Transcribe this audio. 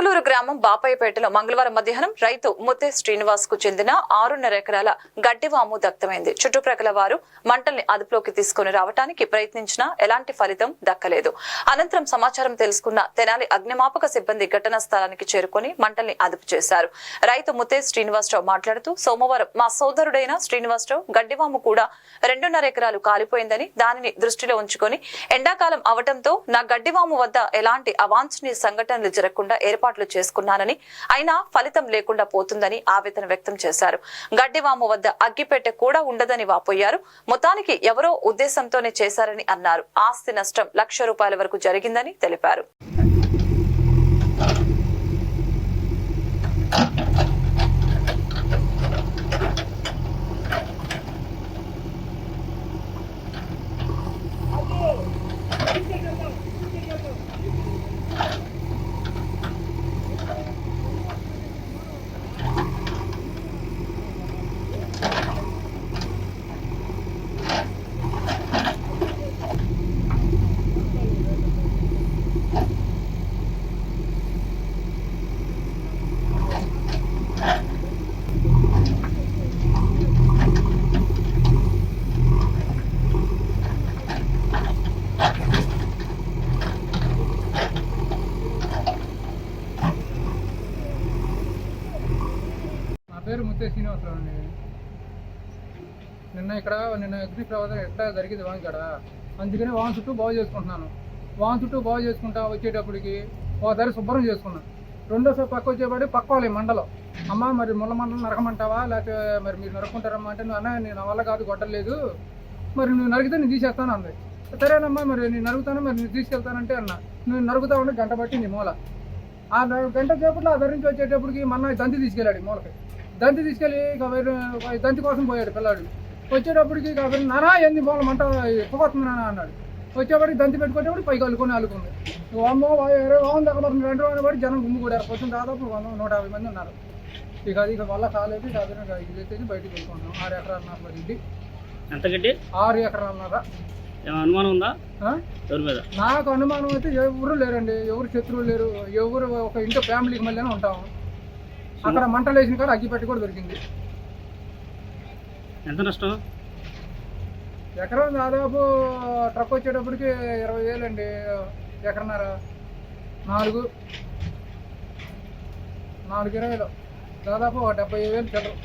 చిలకలూరు గ్రామం బాపాయపేటలో మంగళవారం మధ్యాహ్నం రైతు ముత్తే శ్రీనివాస్కు చెందిన ఆరున్నర ఎకరాల గడ్డివాము దగ్ధమైంది. చుట్టుప్రక్కల వారు మంటల్ని అదుపులోకి తీసుకుని రావడానికి ప్రయత్నించినా ఎలాంటి ఫలితం దక్కలేదు. అనంతరం సమాచారం తెలుసుకున్న తెనాలి అగ్నిమాపక సిబ్బంది ఘటనా స్థలానికి చేరుకొని మంటల్ని అదుపు చేశారు. రైతు ముత్తే శ్రీనివాసరావు మాట్లాడుతూ సోమవారం మా సోదరుడైన శ్రీనివాసరావు గడ్డివాము కూడా రెండున్నర ఎకరాలు కాలిపోయిందని దానిని దృష్టిలో ఉంచుకొని ఎండాకాలం అవటంతో నా గడ్డివాము వద్ద ఎలాంటి అవాంఛనీయ సంఘటనలు జరగకుండా ఏర్పాటు ఏర్పాట్లు చేసుకున్నానని అయినా ఫలితం లేకుండా పోతుందని ఆవేదన వ్యక్తం చేశారు. గడ్డివాము వద్ద అగ్గిపెట్టె కూడా ఉండదని వాపోయారు. మొత్తానికి ఎవరో ఉద్దేశంతోనే చేశారని అన్నారు. ఆస్తి నష్టం లక్ష రూపాయల వరకు జరిగిందని తెలిపారు. పేరు ముత్తే శ్రీనివాసరావు అండి. నిన్న ఇక్కడ నిన్న అగ్ని ప్రమాదం ఎట్లా జరిగింది వాన్ ఇక్కడ అందుకని వాన్ చుట్టూ బాగు చేసుకుంటున్నాను. వాన్ చుట్టూ బాగు చేసుకుంటా వచ్చేటప్పటికి ఒకసారి శుభ్రం చేసుకున్నాను రెండోసారి పక్క వచ్చేపాటి పక్క వాళ్ళ మండలం. అమ్మ మరి ముళ్ళ మండలం నరకమంటావా? లేకపోతే మరి మీరు నరకుంటారమ్మా అంటే నువ్వు అన్న నేను నా వల్ల కాదు కొట్టలేదు. మరి నువ్వు నరికితే నేను తీసేస్తాను అంది. సరేనమ్మా మరి నేను నరుగుతాను మరి నేను తీసుకెళ్తానంటే అన్న. నువ్వు నరుగుతావు అంటే గంట పట్టింది మూల. ఆ గంట సేపట్లో ఆ ధరించి నుంచి వచ్చేటప్పటికి మన దంతి తీసుకెళ్ళాడు మూలకి. దంతి తీసుకెళ్ళి ఇక వేరే దంతి కోసం పోయాడు పిల్లాడు. వచ్చేటప్పటికి ఇక నానా ఏంది మూల మంట ఎక్కువస్తుంది నాన్న అన్నాడు. వచ్చేప్పటికి దంతి పెట్టుకునేటప్పుడు పైకి అల్లుకొని అల్లుకుంది. అమ్మో ఇరవై వాహనం దగ్గర రెండు రోజులు పడి జనం గుమ్ము కూడా కొంచెం దాదాపు వంద నూట యాభై మంది ఉన్నారు. ఇక అది ఇక వల్ల కాలేదు. ఇక ఇది ఎత్తేసి బయటికి వెళ్ళుకుంటున్నాం ఆరు ఎకరాలన్నర మరి ఇది ఎంత గడ్డి ఆరు ఎకరాలన్నర అనుమానం ఉందా? ఎవరి మీద? నాకు అనుమానం అయితే ఎవరు లేరండి. ఎవరు శత్రువులు లేరు. ఎవరు ఒక ఇంట్లో ఫ్యామిలీకి మళ్ళీ ఉంటాము. అక్కడ మంటలు వేసిన కాడ అగ్గిపెట్టి కూడా దొరికింది. ఎంత నష్టం? ఎకరం దాదాపు ట్రక్ వచ్చేటప్పటికి ఇరవై వేలు అండి ఎకరన్నర. నాలుగు. నాలుగు ఇరవైలో. దాదాపు ఒక డెబ్బై వేలు చిల్లర.